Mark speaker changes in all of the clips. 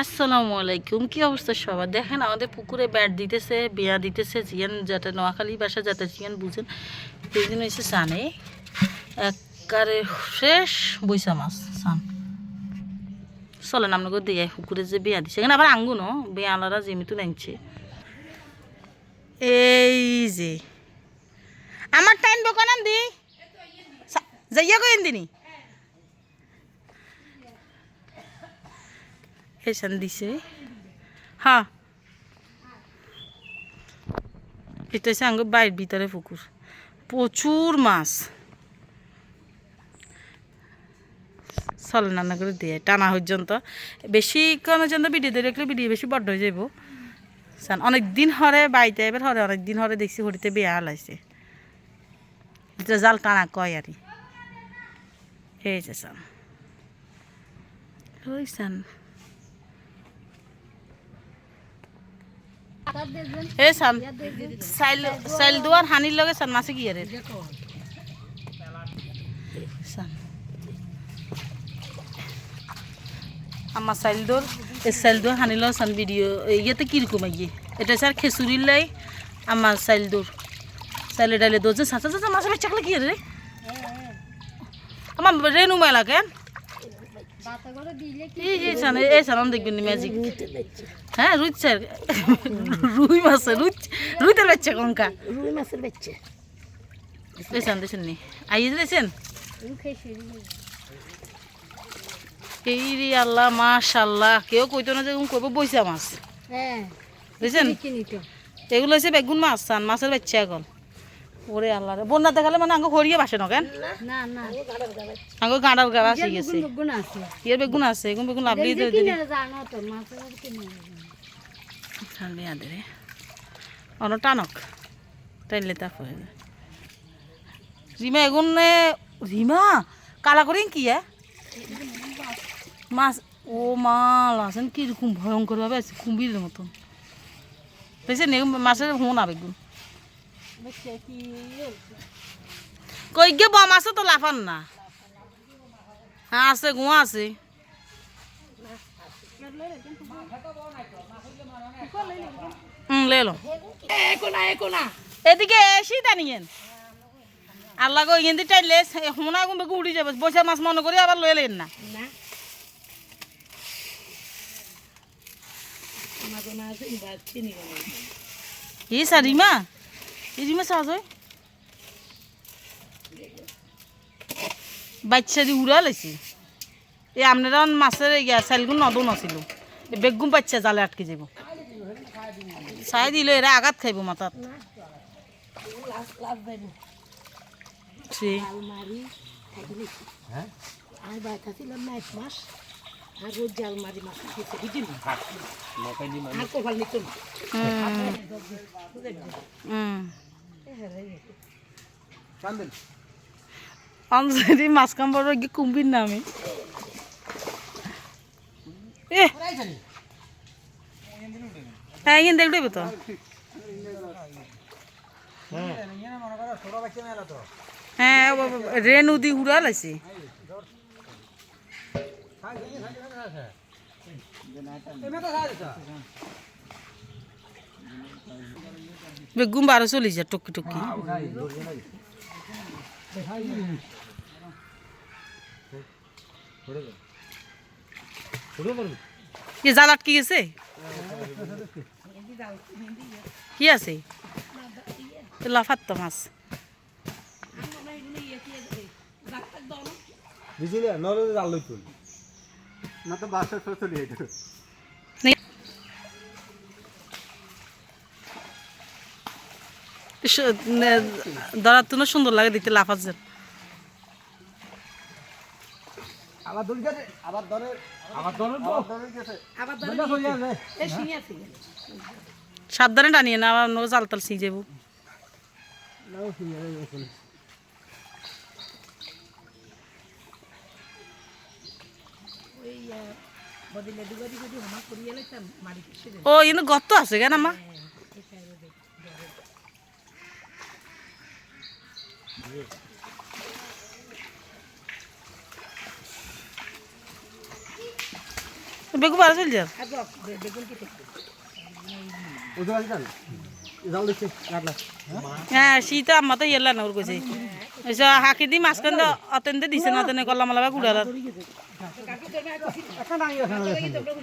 Speaker 1: আসসালামু আলাইকুম। কি অবস্থা সবার? দেখেন আমাদের পুকুরে ব্যাট দিতেছে, বিয়া দিতেছে, জিয়ান যাতে নোয়াখালী বাসা যাতে জিয়ান বুঝেন। সেই জন্য এসে সানে। একবারে শেষ বৈশা মাছ, সান। চলেন আপনাকে দিয়ে পুকুরে যে বিয়া দিছে। এখানে আবার আঙ্গুনো বিয়া আলারা যেমিতু নাইছে। এই যে। আমার টাইম দোকান দি যাইয়া কইন দিনি এসান দিছে। হ্যাঁ। এটা হচ্ছে আঙ্গ বাড়ির ভিতরে পুকুর। প্রচুর মাছ। চলে রান্না করে দিয়ে, টানা পর্যন্ত। বেশি কোনো জন্য ভিডিও দিয়ে রাখলে ভিডিও বেশি বড্ড হয়ে যাব সান অনেক দিন হরে বাড়িতে এবার হরে অনেক দিন হরে দেখছি হরিতে বিয়া হালাইছে এটা জাল টানা কয় আর এই যে সান ওই সান এ সান সাইল সাইল দুয়ার হানির লগে সান মাছে কি আরে সান আমার সাইল দোর এ সাইল দোর হানির লগে সান ভিডিও ইয়েতে কীরকম আইয়ে? এটা স্যার খেসুরির লাই, আমার সাইল দোর সাইলে ডাইলে দোর যে সাঁচা সাঁচা মাছে বেচাকলে কি রে আমার রেনু মেলা কেন এই যে সান এই সান দেখবেন ম্যাজিক হ্যাঁ রুই রুই মাছ রুই রুইতের বাচ্চা কঙ্কা।
Speaker 2: রুই মাছের বাচ্চা
Speaker 1: দেছেন দেছেন নি আইয়ে দিয়েছেন এই রে আল্লাহ মাশাল্লাহ। কেউ কইতো না যে কইব বইসা মাছ।
Speaker 2: হ্যাঁ কিনি
Speaker 1: এগুলো হচ্ছে বেগুন মাছ সান মাছের বাচ্চা এখন। ওরে আল্লাহ রে। বন্যা দেখালে মানে আঙ্গ হরিয়ে বাসে না কেন? আঙ্গ গাঁড়ার গাড়া আসে গেছে। ইয়ের বেগুন আছে এগুন বেগুন লাভলি
Speaker 2: এই যে কিনে জানো তো মাছের কিনে
Speaker 1: সামনে আদরে অন টানক। টাইলে তাপ হয়ে রিমা এগুন রিমা কালা করেন কি? মাছ ও মাল আছেন কীরকম ভয়ঙ্কর ভাবে আছে কুম্ভীরের মতন। দেখছেন এগুন মাছের হুঁ না বেগুন কই গে বম আছে তো লাফান না। হ্যাঁ আছে গুয়া আছে। এদিকে এসি দানিয়েন আল্লাহ গো ইয়েন্দি টাইলে হোনা গুম্বে উড়ি যাবে। বসে মাছ মনে করি আবার লয়ে লেন না। ই সারিমা। এই রিমা সাজ হয় বাচ্চা দি উড়া লাইছে। এই আপনারা মাছের ইয়া চাইলগুন নদন আছিল। এই বেগুন বাচ্চা জালে আটকে যাব। চাই দিলে এরা আঘাত খাইব মাথাত।
Speaker 2: হ্যাঁ? আর বাইতা ছিলাম না এক মাস আর মাছ খেতে বুঝলি? আর কোপাল নিত না।
Speaker 1: হুম অঞ্জলি মাছ কাম বড় গিয়ে কুম্বির নামে। এ হ্যাঁ কিন্তু দেখবে তো। হ্যাঁ। বাবা, রেনু দি উড়া লাইছে। বেগুন বারো চল্লিশ হাজার টকি টকি। কি জাল আটকে গেছে? কি আছে? লাফাত তো মাছ।
Speaker 3: বুঝলি? নলে জাল লই তুল না তো বাসা চলে যেত।
Speaker 1: ধরার তো সুন্দর লাগে দেখতে লাফাত যেন
Speaker 3: আবার দড়ি গেছে আবার ধরে আবার ধরে ধরে গেছে।
Speaker 2: আবার
Speaker 3: ধরে চলে
Speaker 2: এই শিঙে আছে
Speaker 1: সাবধানে টানিয়ে না আবার জাল তাল সিঁ যাব
Speaker 3: নাও শুয়ে
Speaker 1: ও কিন্তু গর্ত আছে কেন আমা বেগু বাড়া চল যা
Speaker 2: আর বাপ, বে- বেগুন কেটে
Speaker 3: ওই জায়গা আছে জাল দিচ্ছে কাটলা।
Speaker 1: হ্যাঁ শীত আম্মা তো ইয়েলা না ওর কইছে এসে হাকি দি মাঝখান অতেন্তে দিছে না অতেনে কল্লা মালা গুড়ালা
Speaker 2: তো হ্যাঁ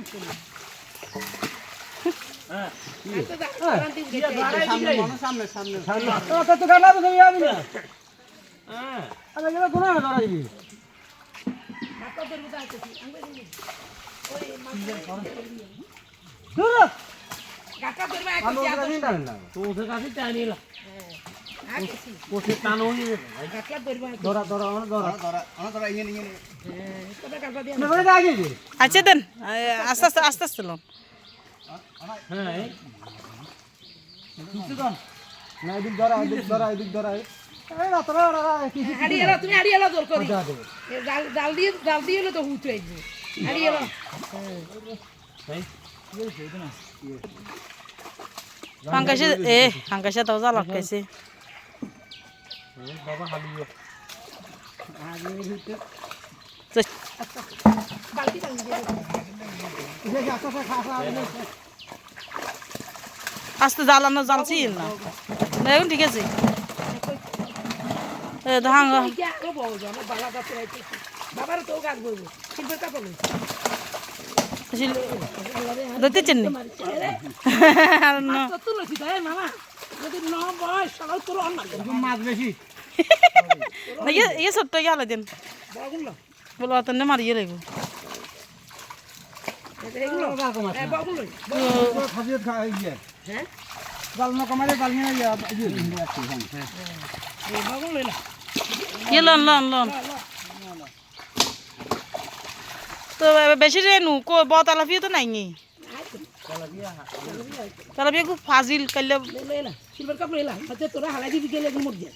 Speaker 3: হ্যাঁ
Speaker 4: কাছে চাই ওসে টানো নিয়ে
Speaker 2: মায়ের
Speaker 3: ধরা ধরা আমার ধরা
Speaker 5: ধরা। আমার ধরা ইয়ে নিয়ে
Speaker 2: হ্যাঁ তবে কাকা দিয়ে
Speaker 3: না বলে আগে। দি
Speaker 1: আচ্ছা দেন। আস্তে আস্তে আস্তে আস্তে লোন
Speaker 4: হ্যাঁ
Speaker 3: না এদিক ধরা এদিক ধরা এদিক ধরা
Speaker 2: তুমি হারিয়ে এলো জোর করি।
Speaker 3: যা দেবে।
Speaker 2: এ জাল জাল দিয়ে জাল দিয়ে এলো তো হুঁচু আসবে হারিয়ে এলো।
Speaker 1: হাঙ্কাশে এ হাঙ্কাশে তাও জ্বালা খাইছে
Speaker 4: বাবা হালিয়ে
Speaker 3: আস্তে খা
Speaker 1: আস্তে জ্বালানো জ্বালছি না। দেখুন ঠিক আছে।
Speaker 2: ওই যে আরও বড় জন, আমার বালা গাছে রাখতেছি। বাবারও তো গাছ বইব শিল্পের কাপড় নেই।
Speaker 1: ধরতে চেননি
Speaker 2: তো তুলসী তো, এই মামা যদি ন বয়স সকাল তোর অন্য
Speaker 3: মাছ বেশি
Speaker 1: ইয়ে ছোট্ট গেলে দেন
Speaker 2: বগুলো
Speaker 1: বলো অতনে মারিয়ে লাগবো
Speaker 2: এগুলো হ্যাঁ বগুলো
Speaker 3: খাসিয়ে খা ইয়ে
Speaker 2: হ্যাঁ
Speaker 3: জাল না কমালে জাল নিয়ে ইয়ে
Speaker 2: এই বগুলো না
Speaker 1: ইয়ে লন লন লন তো বেশি রে নু কো বতালাফিও তো নাই নি তালাফিয়া খুব ফাজিল কাইলে
Speaker 2: এলো এলা শিল্পের কাপড় এলা হয়তো তোরা হালাই দিবি গেলে এগুলো মর যায়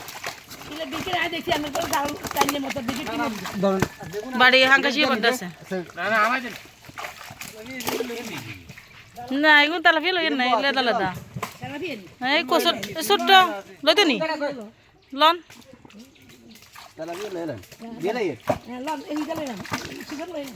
Speaker 2: দেখি আমি তো ডাল টাইলে মতো
Speaker 3: ধর
Speaker 1: বাড়ি হাঙ্কাশিয়ে করতেছে
Speaker 4: না না আমার
Speaker 1: না এগুলো তালাফিয়া লইয়েন না
Speaker 2: দিয়ে নি?
Speaker 1: এই কোসট ছোট্ট লইতো নি? লন।
Speaker 5: তাহলে দিয়ে লেলেন দিয়ে
Speaker 2: লন এই গেলে না সুগার লই না